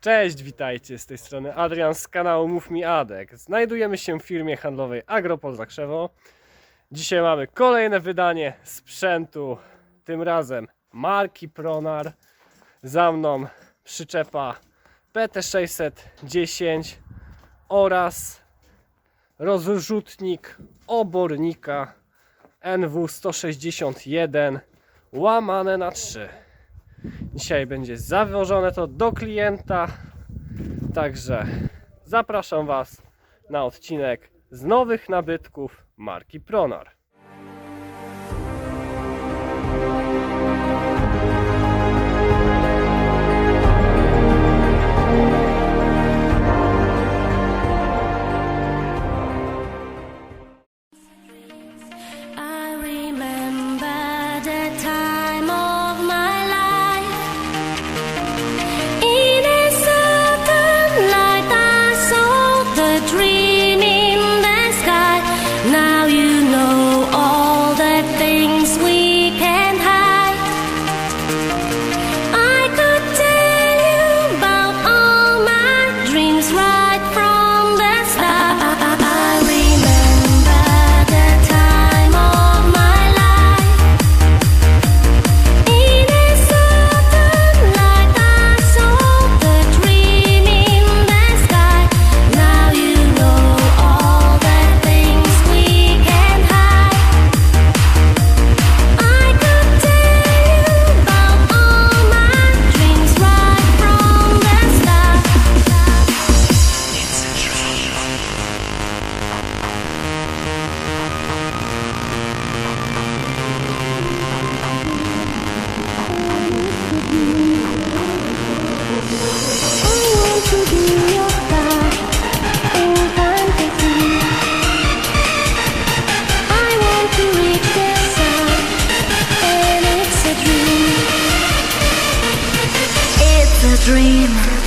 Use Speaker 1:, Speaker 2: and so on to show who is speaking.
Speaker 1: Cześć, witajcie z tej strony Adrian z kanału Mów Mi Adek. Znajdujemy się w firmie handlowej Agropol Zakrzewo. Dzisiaj mamy kolejne wydanie sprzętu, tym razem marki Pronar. Za mną przyczepa PT610 oraz rozrzutnik obornika NW161 łamane na 3. Dzisiaj będzie zawożone to do klienta. Także zapraszam Was na odcinek z nowych nabytków marki Pronar.
Speaker 2: dream.